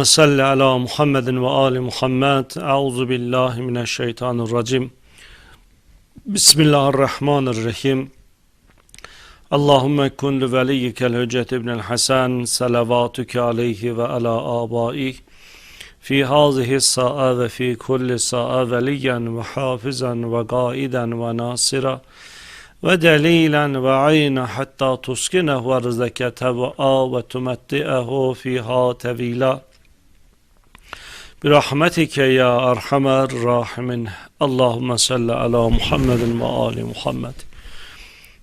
Allahümme salli ala Muhammedin ve ali Muhammed. Euzu billahi mineşşeytanirracim. Bismillahirrahmanirrahim. Allahümme kun li veliyyikel hüccet ibnel Hasan salavatuke aleyhi ve ala abaih fi hazihi sa'a ve fi kulli sa'a veliyen ve hafizan ve gaiden ve nasira ve delilen ve ayna hatta tuskinehu ve rızeke tev'a ve tumetti'ehu fiha tevila Birahmetike ya erhamer rahimin. Allahümme salli ala Muhammedin ve ali Muhammed.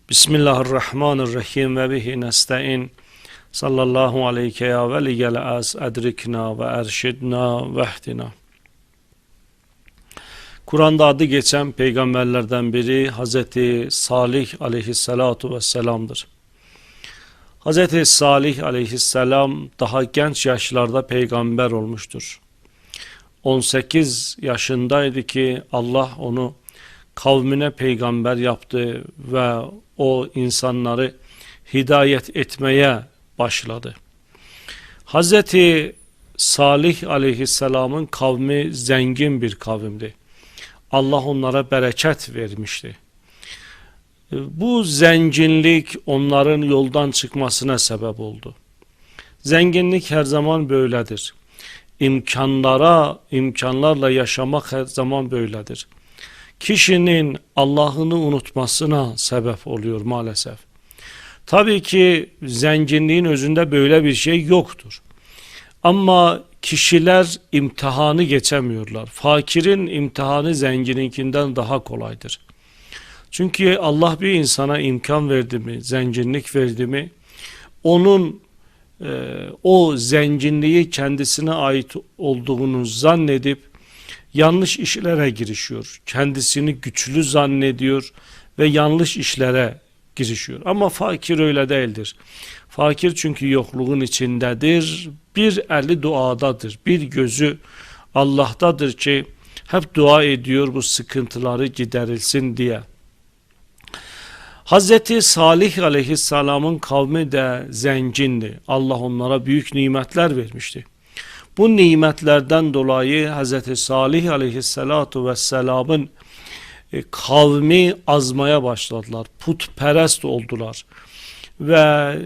Bismillahirrahmanirrahim ve bihi nesta'in Sallallahu aleyke ya veliyel az. Edrikna ve erşidna ve Kur'an'da adı geçen peygamberlerden biri Hazreti Salih aleyhissalatu vesselam'dır. Hazreti Salih aleyhisselam daha genç yaşlarda peygamber olmuştur. 18 yaşındaydı ki Allah onu kavmine peygamber yaptı ve o insanları hidayet etmeye başladı. Hazreti Salih aleyhisselamın kavmi zengin bir kavimdi. Allah onlara bereket vermişti. Bu zenginlik onların yoldan çıkmasına sebep oldu. Zenginlik her zaman böyledir. İmkanlara, imkanlarla yaşamak her zaman böyledir. Kişinin Allah'ını unutmasına sebep oluyor maalesef. Tabii ki zenginliğin özünde böyle bir şey yoktur. Ama kişiler imtihanı geçemiyorlar. Fakirin imtihanı zengininkinden daha kolaydır. Çünkü Allah bir insana imkan verdi mi, zenginlik verdi mi, onun o zenginliği kendisine ait olduğunu zannedip yanlış işlere girişiyor. Kendisini güçlü zannediyor ve yanlış işlere girişiyor. Ama fakir öyle değildir. Fakir çünkü yokluğun içindedir. Bir eli duadadır. Bir gözü Allah'tadır ki hep dua ediyor bu sıkıntıları giderilsin diye. Hazreti Salih aleyhisselamın kavmi de zengindi. Allah onlara büyük nimetler vermişti. Bu nimetlerden dolayı Hazreti Salih aleyhissalatu vesselamın e, kavmi azmaya başladılar. Putperest oldular. Ve e,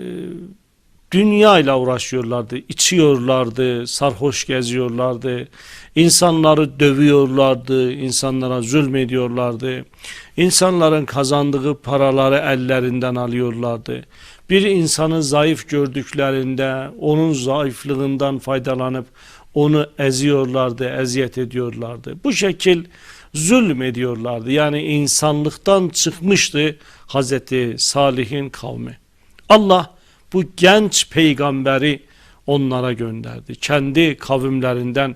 dünya ile uğraşıyorlardı. içiyorlardı, sarhoş geziyorlardı. insanları dövüyorlardı, insanlara zulmediyorlardı. İnsanların kazandığı paraları ellerinden alıyorlardı. Bir insanı zayıf gördüklerinde onun zayıflığından faydalanıp onu eziyorlardı, eziyet ediyorlardı. Bu şekil zulm ediyorlardı. Yani insanlıktan çıkmıştı Hazreti Salih'in kavmi. Allah bu genç peygamberi onlara gönderdi. Kendi kavimlerinden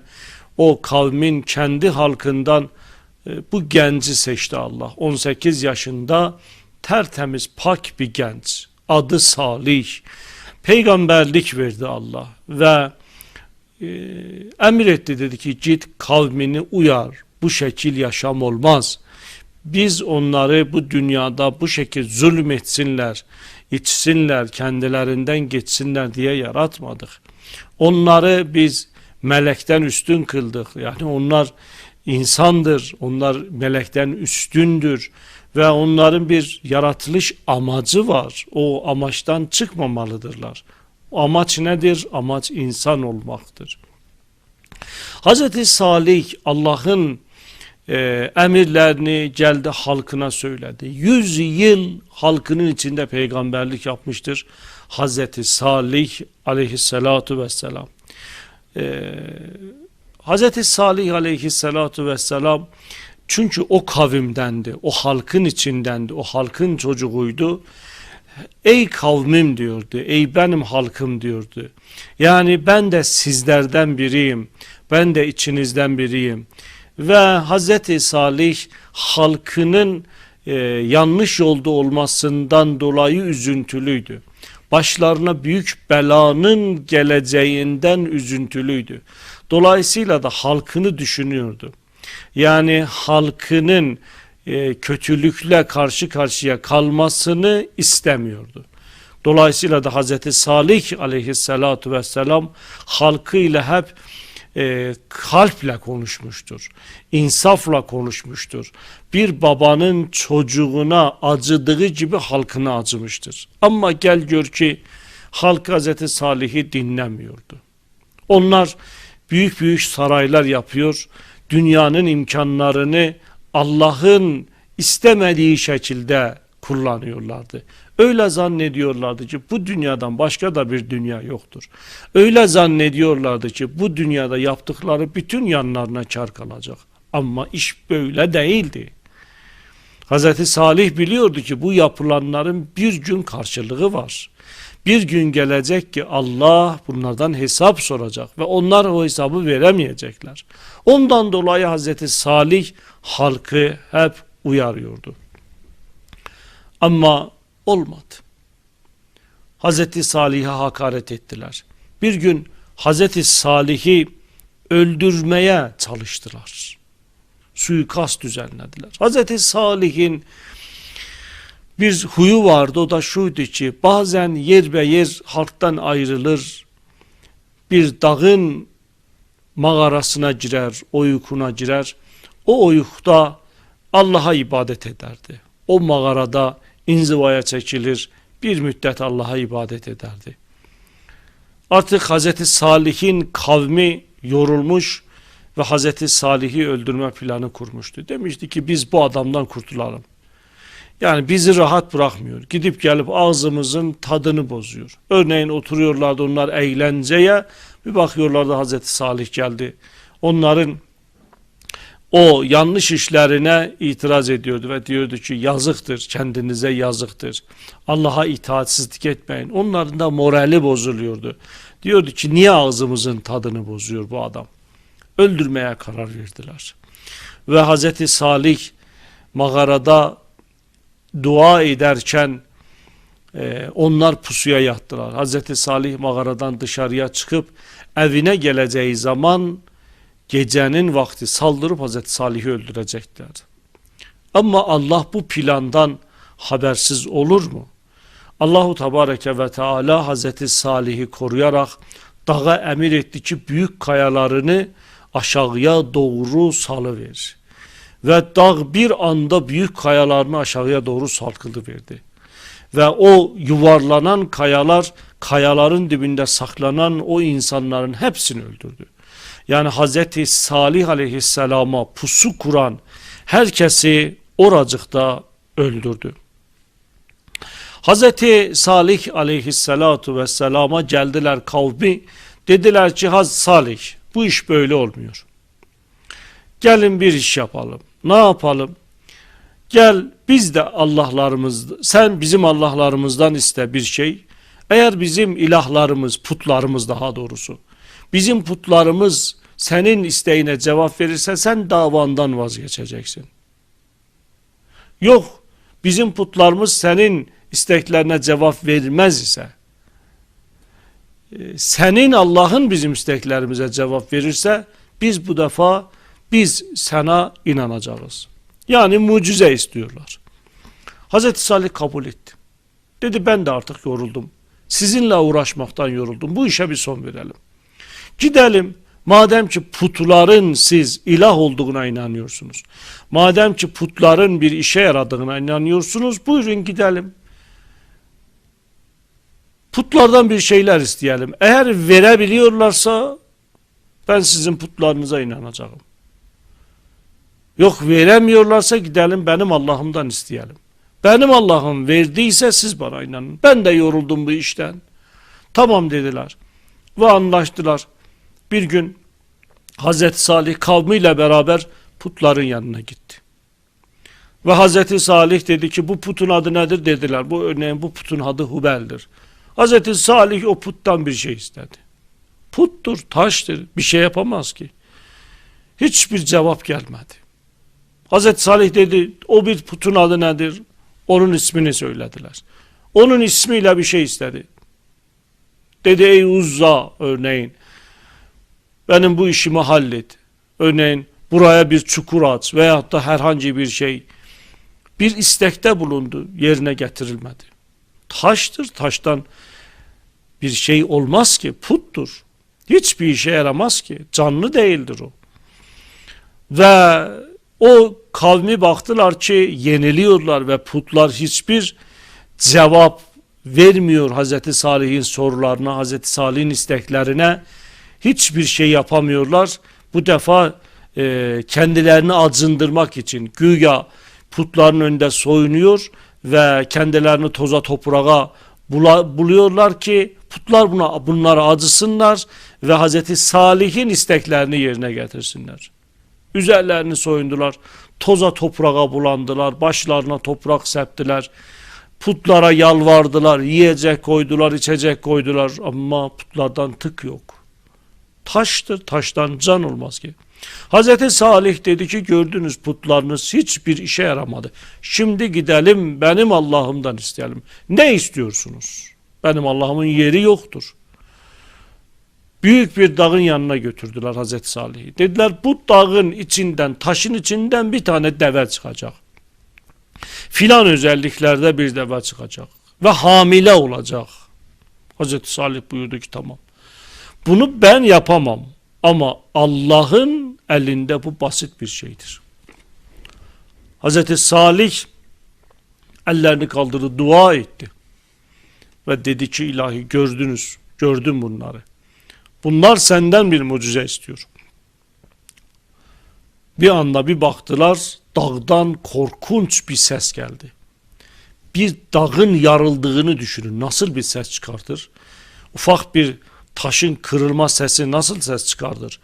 o kavmin kendi halkından e, bu genci seçti Allah. 18 yaşında tertemiz pak bir genç. Adı Salih. Peygamberlik verdi Allah ve e, emir etti dedi ki git kavmini uyar. Bu şekil yaşam olmaz. Biz onları bu dünyada bu şekil zulmetsinler, içsinler, kendilerinden geçsinler diye yaratmadık. Onları biz melekten üstün kıldık. Yani onlar insandır, onlar melekten üstündür ve onların bir yaratılış amacı var. O amaçtan çıkmamalıdırlar. Amaç nedir? Amaç insan olmaktır. Hz. Salih Allah'ın e, emirlerini geldi halkına söyledi. Yüz yıl halkının içinde peygamberlik yapmıştır. Hazreti Salih aleyhissalatu vesselam. E, Hazreti Salih aleyhissalatu vesselam çünkü o kavimdendi, o halkın içindendi, o halkın çocuğuydu. Ey kavmim diyordu, ey benim halkım diyordu. Yani ben de sizlerden biriyim, ben de içinizden biriyim. Ve Hazreti Salih halkının e, yanlış yolda olmasından dolayı üzüntülüydü. Başlarına büyük belanın geleceğinden üzüntülüydü. Dolayısıyla da halkını düşünüyordu. Yani halkının e, kötülükle karşı karşıya kalmasını istemiyordu. Dolayısıyla da Hazreti Salih aleyhissalatu vesselam halkıyla hep e, kalple konuşmuştur. İnsafla konuşmuştur. Bir babanın çocuğuna acıdığı gibi halkına acımıştır. Ama gel gör ki halk Hazreti Salih'i dinlemiyordu. Onlar büyük büyük saraylar yapıyor. Dünyanın imkanlarını Allah'ın istemediği şekilde kullanıyorlardı. Öyle zannediyorlardı ki bu dünyadan başka da bir dünya yoktur. Öyle zannediyorlardı ki bu dünyada yaptıkları bütün yanlarına kar kalacak. Ama iş böyle değildi. Hz. Salih biliyordu ki bu yapılanların bir gün karşılığı var. Bir gün gelecek ki Allah bunlardan hesap soracak ve onlar o hesabı veremeyecekler. Ondan dolayı Hz. Salih halkı hep uyarıyordu. Ama olmadı. Hazreti Salih'e hakaret ettiler. Bir gün Hazreti Salih'i öldürmeye çalıştılar. Suikast düzenlediler. Hazreti Salih'in bir huyu vardı o da şuydu ki bazen yer be yer halktan ayrılır bir dağın mağarasına girer, uykuna girer. O uyukta Allah'a ibadet ederdi. O mağarada inzivaya çekilir, bir müddet Allah'a ibadet ederdi. Artık Hazreti Salih'in kavmi yorulmuş ve Hazreti Salih'i öldürme planı kurmuştu. Demişti ki biz bu adamdan kurtulalım. Yani bizi rahat bırakmıyor. Gidip gelip ağzımızın tadını bozuyor. Örneğin oturuyorlardı onlar eğlenceye. Bir bakıyorlardı Hazreti Salih geldi. Onların o yanlış işlerine itiraz ediyordu ve diyordu ki yazıktır kendinize yazıktır. Allah'a itaatsizlik etmeyin. Onların da morali bozuluyordu. Diyordu ki niye ağzımızın tadını bozuyor bu adam? Öldürmeye karar verdiler. Ve Hazreti Salih mağarada dua ederken e, onlar pusuya yattılar. Hazreti Salih mağaradan dışarıya çıkıp evine geleceği zaman gecenin vakti saldırıp Hazreti Salih'i öldürecekler. Ama Allah bu plandan habersiz olur mu? Allahu Tebareke ve Teala Hazreti Salih'i koruyarak dağa emir etti ki büyük kayalarını aşağıya doğru salıver. Ve dağ bir anda büyük kayalarını aşağıya doğru salkılıverdi. Ve o yuvarlanan kayalar kayaların dibinde saklanan o insanların hepsini öldürdü. Yani Hazreti Salih aleyhisselama pusu kuran herkesi oracıkta öldürdü. Hazreti Salih aleyhisselatu vesselama geldiler kavmi dediler ki Haz Salih bu iş böyle olmuyor. Gelin bir iş yapalım. Ne yapalım? Gel biz de Allah'larımız sen bizim Allah'larımızdan iste bir şey. Eğer bizim ilahlarımız, putlarımız daha doğrusu bizim putlarımız senin isteğine cevap verirse sen davandan vazgeçeceksin. Yok bizim putlarımız senin isteklerine cevap vermez ise e, senin Allah'ın bizim isteklerimize cevap verirse biz bu defa biz sana inanacağız. Yani mucize istiyorlar. Hazreti Salih kabul etti. Dedi ben de artık yoruldum. Sizinle uğraşmaktan yoruldum. Bu işe bir son verelim. Gidelim. Madem ki putların siz ilah olduğuna inanıyorsunuz. Madem ki putların bir işe yaradığına inanıyorsunuz. Buyurun gidelim. Putlardan bir şeyler isteyelim. Eğer verebiliyorlarsa ben sizin putlarınıza inanacağım. Yok veremiyorlarsa gidelim benim Allah'ımdan isteyelim. Benim Allah'ım verdiyse siz bana inanın. Ben de yoruldum bu işten. Tamam dediler. Ve anlaştılar. Bir gün Hazreti Salih kavmiyle beraber putların yanına gitti. Ve Hazreti Salih dedi ki bu putun adı nedir dediler. Bu örneğin bu putun adı Hubel'dir. Hazreti Salih o puttan bir şey istedi. Puttur, taştır, bir şey yapamaz ki. Hiçbir cevap gelmedi. Hazreti Salih dedi o bir putun adı nedir? Onun ismini söylediler. Onun ismiyle bir şey istedi. Dedi ey Uzza örneğin benim bu işimi hallet. Örneğin buraya bir çukur at veyahut da herhangi bir şey bir istekte bulundu yerine getirilmedi. taştır. Taştan bir şey olmaz ki puttur. Hiçbir işe yaramaz ki. Canlı değildir o. Ve o kavmi baktılar ki yeniliyorlar ve putlar hiçbir cevap vermiyor Hazreti Salih'in sorularına, Hazreti Salih'in isteklerine. Hiçbir şey yapamıyorlar. Bu defa e, kendilerini acındırmak için güya putların önünde soyunuyor ve kendilerini toza toprağa bula, buluyorlar ki putlar buna bunlara acısınlar ve Hazreti Salih'in isteklerini yerine getirsinler. Üzerlerini soyundular, toza toprağa bulandılar, başlarına toprak septiler, putlara yalvardılar, yiyecek koydular, içecek koydular ama putlardan tık yok. Taştır, taştan can olmaz ki. Hazreti Salih dedi ki gördünüz putlarınız hiçbir işe yaramadı. Şimdi gidelim benim Allah'ımdan isteyelim. Ne istiyorsunuz? Benim Allah'ımın yeri yoktur. Büyük bir dağın yanına götürdüler Hazreti Salih'i. Dediler bu dağın içinden, taşın içinden bir tane deve çıkacak. Filan özelliklerde bir deve çıkacak. Ve hamile olacak. Hazreti Salih buyurdu ki tamam. Bunu ben yapamam. Ama Allah'ın elinde bu basit bir şeydir. Hazreti Salih ellerini kaldırdı, dua etti. Ve dedi ki ilahi gördünüz, gördüm bunları. Bunlar senden bir mucize istiyor. Bir anda bir baktılar dağdan korkunç bir ses geldi. Bir dağın yarıldığını düşünün. Nasıl bir ses çıkartır? Ufak bir taşın kırılma sesi nasıl ses çıkardır?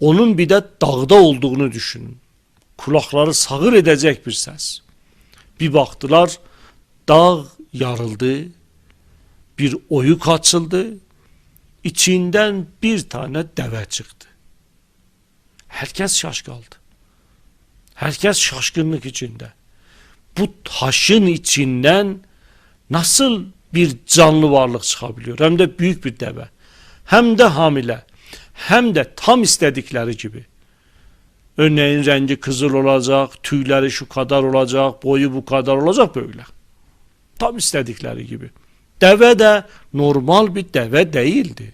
Onun bir de dağda olduğunu düşünün. Kulakları sağır edecek bir ses. Bir baktılar dağ yarıldı. Bir oyuk açıldı. İçinden bir tane deve çıktı. Herkes şaş kaldı. Herkes şaşkınlık içinde. Bu taşın içinden nasıl bir canlı varlık çıkabiliyor? Hem de büyük bir deve hem de hamile hem de tam istedikleri gibi. Örneğin rengi kızıl olacak, tüyleri şu kadar olacak, boyu bu kadar olacak böyle. Tam istedikleri gibi. Deve de normal bir deve değildi.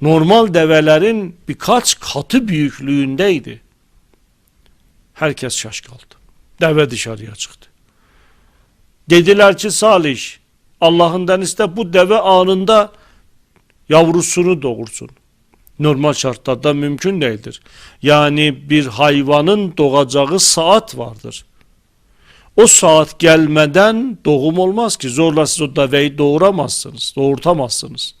Normal develerin birkaç katı büyüklüğündeydi. Herkes şaş kaldı. Deve dışarıya çıktı. Dediler ki Salih, Allah'ından iste bu deve anında yavrusunu doğursun. Normal şartlarda mümkün değildir. Yani bir hayvanın doğacağı saat vardır. O saat gelmeden doğum olmaz ki. Zorla siz o deveyi doğuramazsınız, doğurtamazsınız.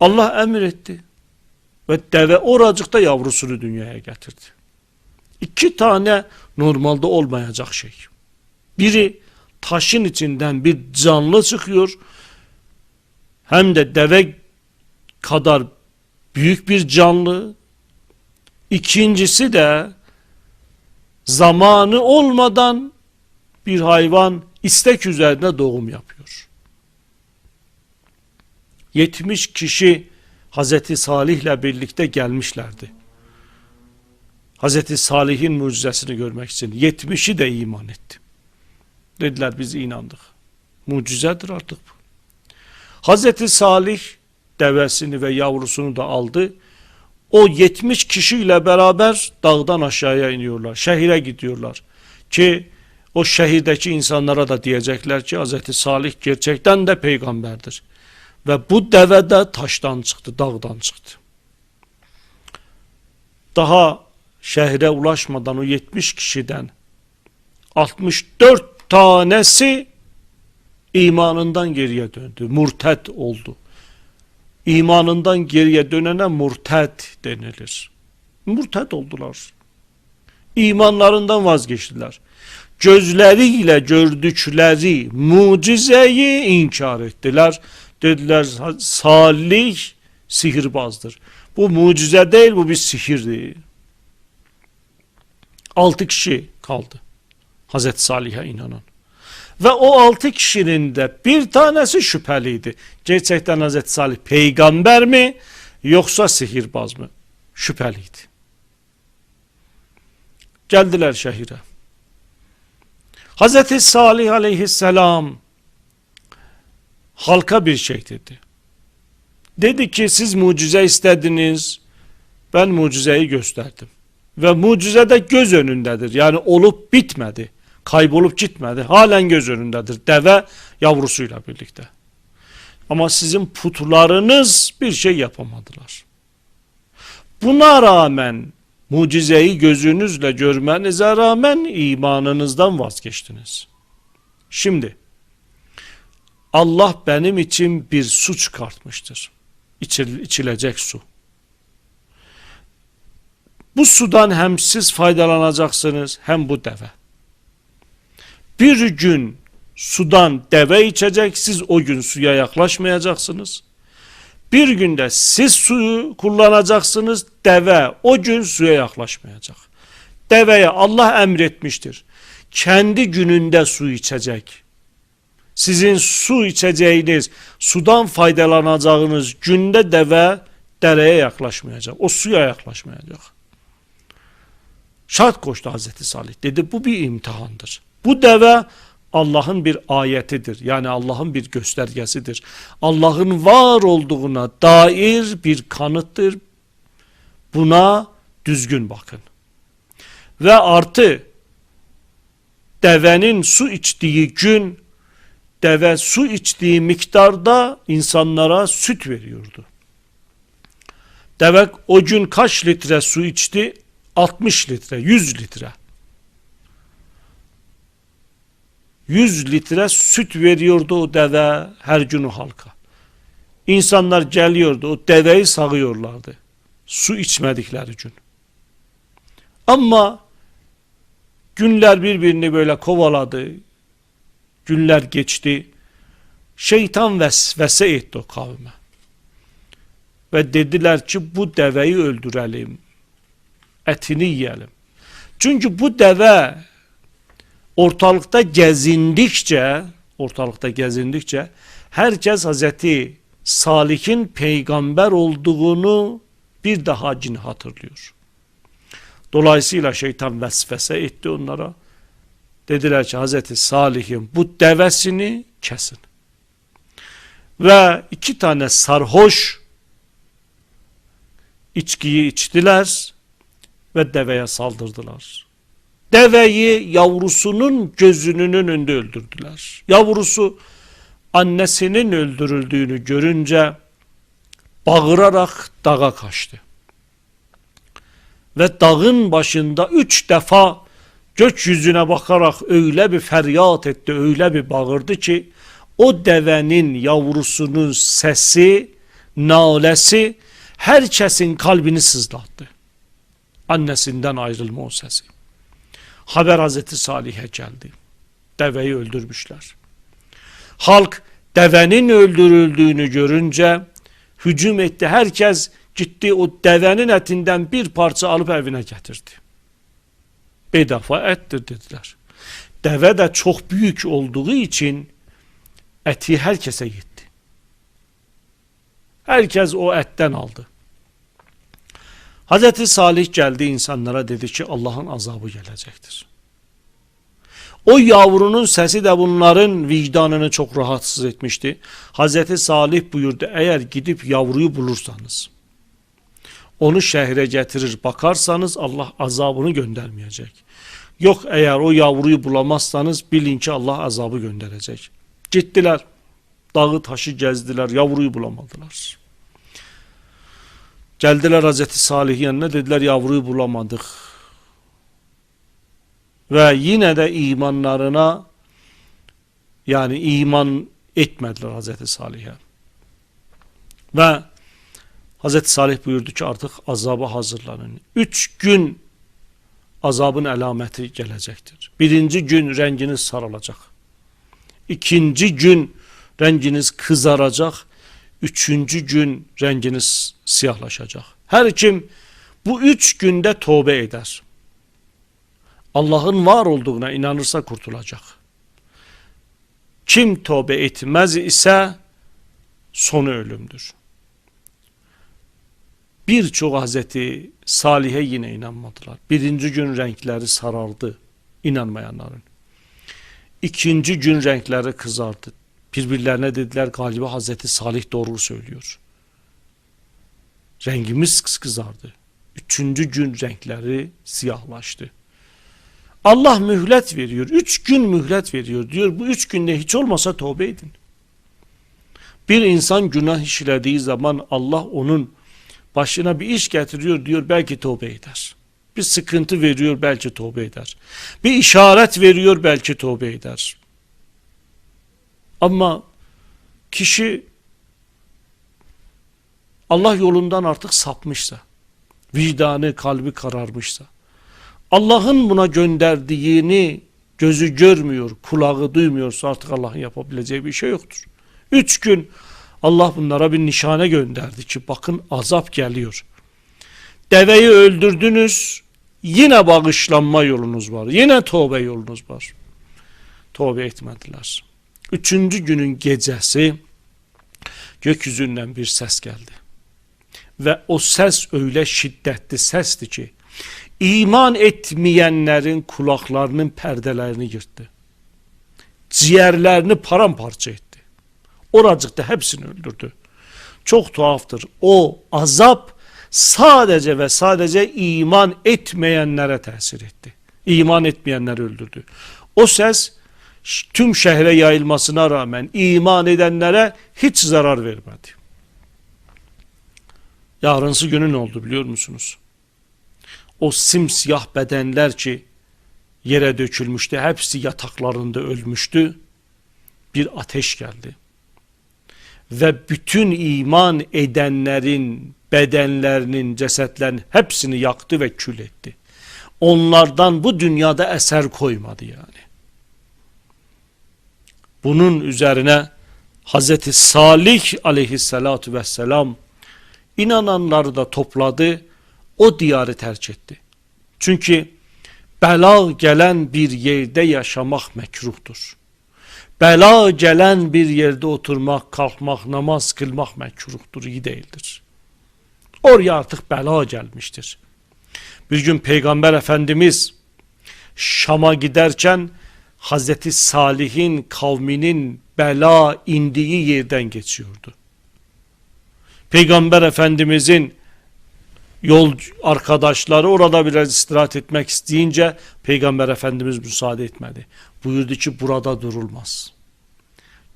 Allah emretti. Ve deve oracıkta yavrusunu dünyaya getirdi. İki tane normalde olmayacak şey. Biri taşın içinden bir canlı çıkıyor hem de deve kadar büyük bir canlı. İkincisi de zamanı olmadan bir hayvan istek üzerine doğum yapıyor. 70 kişi Hazreti Salih ile birlikte gelmişlerdi. Hazreti Salih'in mucizesini görmek için 70'i de iman etti. Dediler biz inandık. Mucizedir artık bu. Hazreti Salih devesini ve yavrusunu da aldı. O 70 kişiyle beraber dağdan aşağıya iniyorlar. Şehire gidiyorlar. Ki o şehirdeki insanlara da diyecekler ki Hazreti Salih gerçekten de peygamberdir. Ve bu deve de taştan çıktı, dağdan çıktı. Daha şehre ulaşmadan o 70 kişiden 64 tanesi imanından geriye döndü. Murtet oldu. İmanından geriye dönene murtet denilir. Murtet oldular. İmanlarından vazgeçtiler. Gözleriyle gördükleri mucizeyi inkar ettiler. Dediler Salih sihirbazdır. Bu mucize değil bu bir sihirdi. Altı kişi kaldı. Hazreti Salih'e inanan. Ve o altı kişinin de bir tanesi şüpheliydi. Gerçekten Hazreti Salih peygamber mi yoksa sihirbaz mı? Şüpheliydi. Geldiler şehire. Hazreti Salih aleyhisselam halka bir şey dedi. Dedi ki siz mucize istediniz. Ben mucizeyi gösterdim. Ve mucize de göz önündedir. Yani olup bitmedi. Kaybolup gitmedi. Halen göz önündedir. Deve yavrusuyla birlikte. Ama sizin putlarınız bir şey yapamadılar. Buna rağmen mucizeyi gözünüzle görmenize rağmen imanınızdan vazgeçtiniz. Şimdi Allah benim için bir su çıkartmıştır. İçil, içilecek su. Bu sudan hem siz faydalanacaksınız hem bu deve. Bir gün sudan deve içecek, siz o gün suya yaklaşmayacaksınız. Bir günde siz suyu kullanacaksınız, deve o gün suya yaklaşmayacak. Deveye Allah emretmiştir. Kendi gününde su içecek. Sizin su içeceğiniz, sudan faydalanacağınız günde deve dereye yaklaşmayacak. O suya yaklaşmayacak. Şart koştu Hazreti Salih. Dedi bu bir imtihandır. Bu deve Allah'ın bir ayetidir. Yani Allah'ın bir göstergesidir. Allah'ın var olduğuna dair bir kanıttır. Buna düzgün bakın. Ve artı devenin su içtiği gün deve su içtiği miktarda insanlara süt veriyordu. Deve o gün kaç litre su içti? 60 litre, 100 litre. 100 litre süt veriyordu o deve her gün halka. İnsanlar geliyordu o deveyi sağıyorlardı. Su içmedikleri gün. Ama günler birbirini böyle kovaladı. Günler geçti. Şeytan vesvese etti o kavme. Ve dediler ki bu deveyi öldürelim. Etini yiyelim. Çünkü bu deve ortalıkta gezindikçe ortalıkta gezindikçe herkes Hazreti Salih'in peygamber olduğunu bir daha cin hatırlıyor. Dolayısıyla şeytan vesvese etti onlara. Dediler ki Hazreti Salih'in bu devesini kesin. Ve iki tane sarhoş içkiyi içtiler ve deveye saldırdılar. Deveyi yavrusunun gözünün önünde öldürdüler. Yavrusu annesinin öldürüldüğünü görünce bağırarak dağa kaçtı. Ve dağın başında üç defa gökyüzüne bakarak öyle bir feryat etti, öyle bir bağırdı ki o devenin yavrusunun sesi, nalesi herkesin kalbini sızlattı. Annesinden ayrılma o sesi. Haber Hazreti Salih'e geldi. Deveyi öldürmüşler. Halk devenin öldürüldüğünü görünce hücum etti. Herkes gitti o devenin etinden bir parça alıp evine getirdi. Bedava ettir dediler. Deve de çok büyük olduğu için eti herkese gitti. Herkes o etten aldı. Hazreti Salih geldi insanlara dedi ki Allah'ın azabı gelecektir. O yavrunun sesi de bunların vicdanını çok rahatsız etmişti. Hazreti Salih buyurdu eğer gidip yavruyu bulursanız onu şehre getirir bakarsanız Allah azabını göndermeyecek. Yok eğer o yavruyu bulamazsanız bilin ki Allah azabı gönderecek. Gittiler dağı taşı gezdiler yavruyu bulamadılar. Geldiler Hazreti Salih yanına dediler yavruyu bulamadık. Ve yine de imanlarına yani iman etmediler Hazreti Salih'e. Ve Hazreti Salih buyurdu ki artık azaba hazırlanın. Üç gün azabın alameti gelecektir. Birinci gün renginiz sarılacak. İkinci gün renginiz kızaracak. Üçüncü gün renginiz siyahlaşacak. Her kim bu üç günde tövbe eder. Allah'ın var olduğuna inanırsa kurtulacak. Kim tövbe etmez ise sonu ölümdür. Birçok Hazreti Salih'e yine inanmadılar. Birinci gün renkleri sarardı inanmayanların. İkinci gün renkleri kızardı. Birbirlerine dediler galiba Hazreti Salih doğru söylüyor. Rengimiz kızardı. Üçüncü gün renkleri siyahlaştı. Allah mühlet veriyor. Üç gün mühlet veriyor. Diyor bu üç günde hiç olmasa tövbe edin. Bir insan günah işlediği zaman Allah onun başına bir iş getiriyor diyor belki tövbe eder. Bir sıkıntı veriyor belki tövbe eder. Bir işaret veriyor belki tövbe eder. Ama kişi Allah yolundan artık sapmışsa, vicdanı, kalbi kararmışsa, Allah'ın buna gönderdiğini gözü görmüyor, kulağı duymuyorsa artık Allah'ın yapabileceği bir şey yoktur. Üç gün Allah bunlara bir nişane gönderdi ki bakın azap geliyor. Deveyi öldürdünüz yine bağışlanma yolunuz var. Yine tövbe yolunuz var. Tövbe etmediler. Üçüncü günün gecesi gökyüzünden bir ses geldi. Ve o ses öyle şiddetli sesti ki iman etmeyenlerin kulaklarının perdelerini yırttı. Ciğerlerini paramparça etti. Oracıkta hepsini öldürdü. Çok tuhaftır. O azap sadece ve sadece iman etmeyenlere tesir etti. İman etmeyenleri öldürdü. O ses tüm şehre yayılmasına rağmen iman edenlere hiç zarar vermedi. Yarınsı günü ne oldu biliyor musunuz? O simsiyah bedenler ki yere dökülmüştü, hepsi yataklarında ölmüştü. Bir ateş geldi. Ve bütün iman edenlerin bedenlerinin, cesetlerin hepsini yaktı ve kül etti. Onlardan bu dünyada eser koymadı yani. Bunun üzerine Hazreti Salih aleyhissalatu vesselam inananları da topladı, o diyarı tercih etti. Çünkü bela gelen bir yerde yaşamak mekruhtur. Bela gelen bir yerde oturmak, kalkmak, namaz kılmak mekruhtur, iyi değildir. Oraya artık bela gelmiştir. Bir gün Peygamber Efendimiz Şam'a giderken Hazreti Salih'in kavminin bela indiği yerden geçiyordu. Peygamber Efendimizin yol arkadaşları orada biraz istirahat etmek isteyince Peygamber Efendimiz müsaade etmedi. Buyurdu ki burada durulmaz.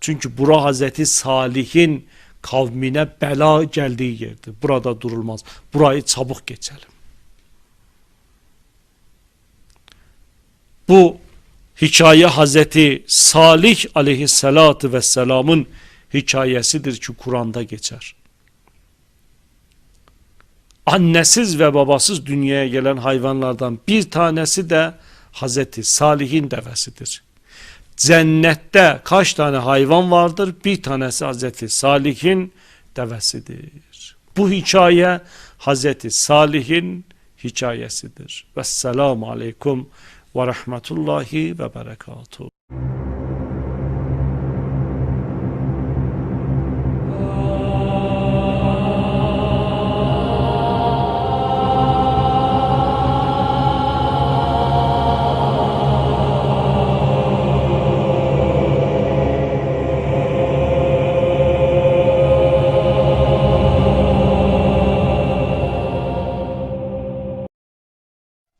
Çünkü bura Hazreti Salih'in kavmine bela geldiği yerdir. Burada durulmaz. Burayı çabuk geçelim. Bu hikaye Hazreti Salih aleyhissalatü vesselamın hikayesidir ki Kur'an'da geçer. Annesiz ve babasız dünyaya gelen hayvanlardan bir tanesi de Hazreti Salih'in devesidir. Cennette kaç tane hayvan vardır? Bir tanesi Hazreti Salih'in devesidir. Bu hikaye Hazreti Salih'in hikayesidir. Vesselamu aleyküm ورحمة الله وبركاته.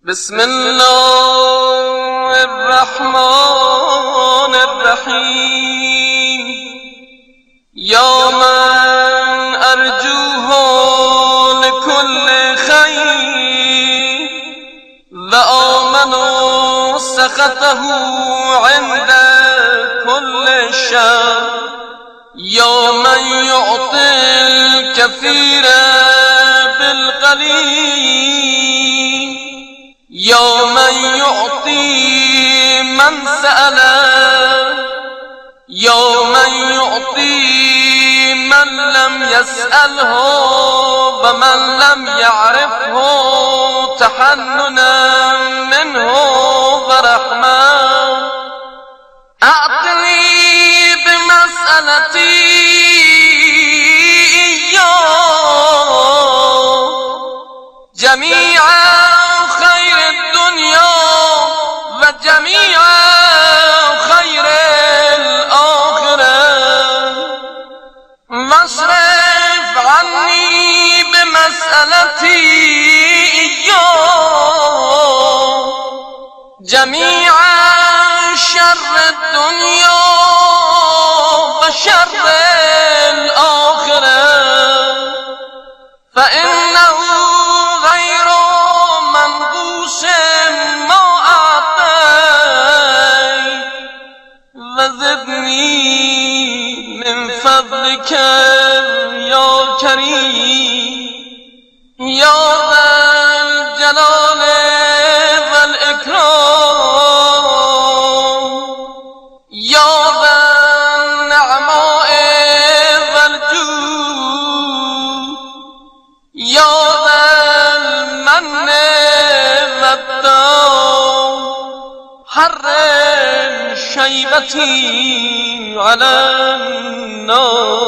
بسم الله الرحمن الرحيم. يا من أرجوه لكل خير وآمن سخطه من سأل يا من يعطي من لم يسأله ومن لم يعرفه تحننا منه ورحمة. أعطني بمسألتي إياه. جميع خير الدنيا قربت خير الآخرة. مصرف عني بمسألتي إياه جميع شر الدنيا وشر حر شیبتی علی النار